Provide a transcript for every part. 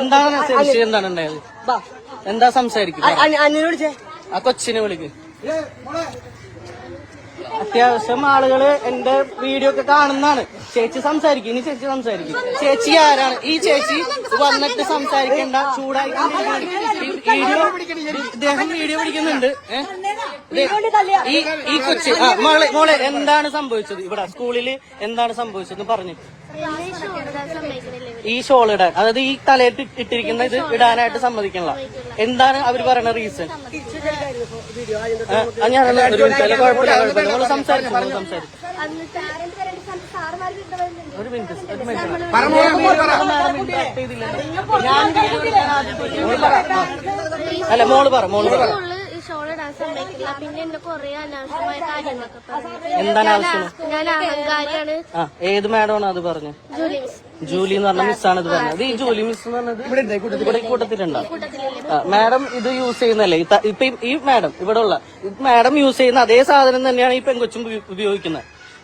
എന്താണ് വിഷയം? എന്താണ് ഉണ്ടായത്? എന്താ സംസാരിക്കുന്നത്? ആ കൊച്ചിനെ വിളിക്ക്. അത്യാവശ്യം ആളുകൾ എന്റെ വീഡിയോ ഒക്കെ കാണുന്നതാണ്. ചേച്ചി സംസാരിക്കും ഇനി ചേച്ചി സംസാരിക്കും. ചേച്ചി ആരാണ്? ഈ ചേച്ചി വന്നിട്ട് സംസാരിക്കേണ്ട ചൂടായി ഇദ്ദേഹം വീഡിയോ പിടിക്കുന്നുണ്ട്. ഈ ഈ കൊച്ചി ആ മോളെ മോളെ എന്താണ് സംഭവിച്ചത്? ഇവിടെ സ്കൂളിൽ എന്താണ് സംഭവിച്ചത് പറഞ്ഞു. ഈ ഷോൾ ഇടാൻ അതായത് ഈ തലയിൽ ഇട്ട് ഇട്ടിരിക്കുന്ന ഇത് ഇടാനായിട്ട് സമ്മതിക്കണില്ല. എന്താണ് അവർ പറയുന്ന റീസൺ? ഞാൻ ഒരു മിനിറ്റ് അല്ല കുഴപ്പമില്ല കുഴപ്പമില്ല. നമ്മൾ സംസാരിച്ചു നമ്മൾ സംസാരിച്ചു. ഒരു മിനിറ്റ് ഒരു. ഞാൻ ആദ്യം. അല്ല മോൾ പറ മോൾ പറ. ഷോൾ ഇടാൻ സമ്മതിക്കില്ല പിന്നെ കുറെ അനാവശ്യമായ കാര്യങ്ങളൊക്കെ പറഞ്ഞു. ഞാൻ അഹങ്കാരിയാണ്. ആ ഏത് മാഡമാണ് അത് പറഞ്ഞത് ജൂലി ജൂലി എന്ന് പറഞ്ഞ മിസ്സാണ് ഇത് പറഞ്ഞത്. ഈ ജൂലി മിസ് എന്ന് പറഞ്ഞത് ഇവിടെ കൂട്ടത്തിലുണ്ടോ. മാഡം ഇത് യൂസ് ചെയ്യുന്നല്ലേ ഇപ്പൊ ഈ- ഈ മാഡം ഇവിടെ ഉള്ള മാഡം യൂസ് ചെയ്യുന്ന അതേ സാധനം തന്നെയാണ് ഈ പെങ്കൊച്ചും ഉപയോഗിക്കുന്നത്.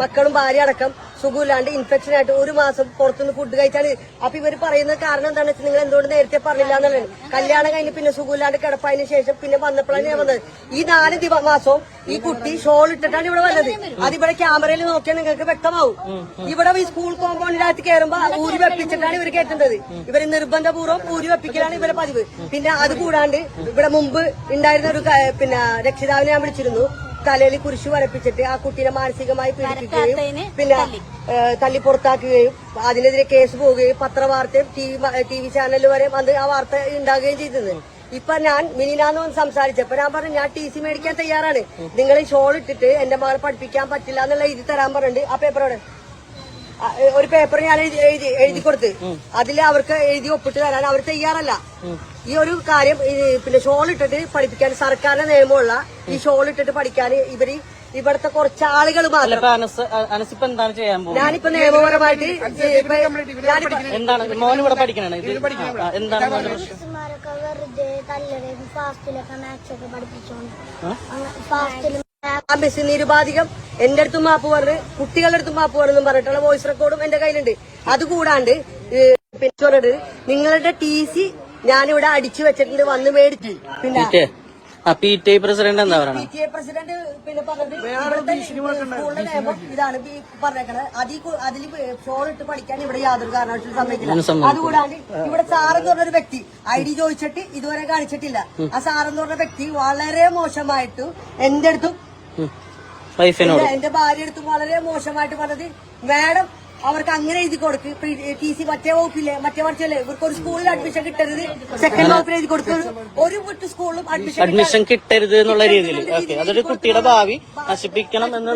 മക്കളും ഭാര്യ അടക്കം സുഖമില്ലാണ്ട് ഇൻഫെക്ഷൻ ആയിട്ട് ഒരു മാസം പുറത്തുനിന്ന് ഫുഡ് കഴിച്ചാണ് അപ്പൊ ഇവർ പറയുന്ന കാരണം എന്താണെന്ന് വെച്ചാൽ നിങ്ങൾ എന്തുകൊണ്ട് നേരത്തെ പറഞ്ഞില്ല എന്നുള്ളത്. കല്യാണം കഴിഞ്ഞ് പിന്നെ സുഖമില്ലാണ്ട് കിടപ്പായതിന് ശേഷം പിന്നെ വന്നപ്പോഴാണ് ഞാൻ വന്നത്. ഈ നാല് ദിവസവും ഈ കുട്ടി ഷോൾ ഇട്ടിട്ടാണ് ഇവിടെ വന്നത്. അതിവിടെ ക്യാമറയിൽ നോക്കിയാൽ നിങ്ങൾക്ക് വ്യക്തമാവും. ഇവിടെ ഈ സ്കൂൾ കോമ്പൗണ്ടിനകത്ത് കയറുമ്പോ ഊരി വെപ്പിച്ചിട്ടാണ് ഇവർ കയറ്റുന്നത് ഇവർ നിർബന്ധപൂർവം ഊരി വെപ്പിക്കലാണ് ഇവരെ പതിവ്. പിന്നെ അത് കൂടാണ്ട് ഇവിടെ മുമ്പ് ഉണ്ടായിരുന്ന ഒരു പിന്നെ രക്ഷിതാവിനെ ഞാൻ വിളിച്ചിരുന്നു. തലയിൽ കുരിശു വരപ്പിച്ചിട്ട് ആ കുട്ടീനെ മാനസികമായി പീഡിപ്പിക്കുകയും പിന്നെ തല്ലി. പുറത്താക്കുകയും അതിനെതിരെ കേസ് പോവുകയും പത്രവാർത്തയും ടി വി ടി വി ചാനലിൽ വരെ അത് ആ വാർത്ത ഉണ്ടാകുകയും ചെയ്തത്. ഇപ്പൊ ഞാൻ മിനിനാന്ന് വന്ന് സംസാരിച്ചപ്പോ ഞാൻ പറഞ്ഞു ഞാൻ ടി സി മേടിക്കാൻ തയ്യാറാണ്. നിങ്ങൾ ഈ ഷോൾ ഇട്ടിട്ട് എന്റെ മകളെ പഠിപ്പിക്കാൻ പറ്റില്ല എന്നുള്ള ഇത് തരാൻ പറഞ്ഞിട്ടുണ്ട്. ആ പേപ്പറോട് ഒരു പേപ്പർ ഞാൻ എഴുതി എഴുതി കൊടുത്ത്. അതിൽ അവർക്ക് എഴുതി ഒപ്പിട്ട് തരാൻ അവർ തയ്യാറല്ല. ഈ ഒരു കാര്യം ഈ പിന്നെ ഷോൾ ഇട്ടിട്ട് പഠിപ്പിക്കാൻ സർക്കാരിന്റെ നിയമമുള്ള ഈ ഷോൾ ഇട്ടിട്ട് പഠിക്കാൻ ഇവർ ഇവിടുത്തെ കുറച്ച് ആളുകൾ മാത്രം. ഞാനിപ്പോ നിയമപരമായിട്ട് എന്താണ്? മോൻ ഇവിടെ പഠിക്കണേ. എന്താണ് ഫാസ്റ്റിലൊക്കെ പഠിപ്പിച്ചോണ്ട്. നിരുപാധികം എന്റെ അടുത്തും മാപ്പ് പറഞ്ഞ് കുട്ടികളുടെ അടുത്തും മാപ്പ് പറഞ്ഞെന്നും പറഞ്ഞിട്ടുള്ള വോയിസ് റെക്കോർഡും എന്റെ കയ്യിലുണ്ട്. അതുകൂടാണ്ട് പിന്നോട് പിന്നെ നിങ്ങളുടെ ടി സി ഞാനിവിടെ അടിച്ചു വെച്ചിട്ടുണ്ട് വന്ന് മേടിച്ചു പിന്നെ പി ടി ആ പി ടി ഐ പ്രസിഡന്റ് എന്താ പി ടി പ്രസിഡന്റ് പിന്നെ പറഞ്ഞത് ഇതാണ് പറഞ്ഞേക്കണത് അതിൽ അതിൽ ഫോൺ ഇട്ട് പഠിക്കാൻ ഇവിടെ യാതൊരു കാരണവശാലും സമ്മതിക്കില്ല. അതുകൂടാണ്ട് ഇവിടെ സാറെന്ന് പറഞ്ഞൊരു വ്യക്തി ഐ ഡി ചോദിച്ചിട്ട് ഇതുവരെ കാണിച്ചിട്ടില്ല. ആ സാറെന്ന് പറഞ്ഞ വ്യക്തി വളരെ മോശമായിട്ട് എന്റെ അടുത്തും വൈഫിനോട്. എന്റെ- ഭാര്യ എടുത്ത് വളരെ മോശമായിട്ട് പറഞ്ഞത് മാഡം അവർക്ക് അങ്ങനെ എഴുതി കൊടുക്ക്. ടി സി മറ്റേ വകുപ്പില്ലേ മറ്റേ വർഷമല്ലേ ഇവർക്ക് ഒരു സ്കൂളിൽ അഡ്മിഷൻ കിട്ടരുത്. സെക്കൻഡ് വകുപ്പിൽ എഴുതി കൊടുക്കരുത്. ഒരു കുട്ടി സ്കൂളിലും അഡ്മിഷൻ അഡ്മിഷൻ കിട്ടരുത് എന്നുള്ള രീതിയിൽ. അതൊരു കുട്ടിയുടെ ഭാവി നശിപ്പിക്കണം എന്നുള്ള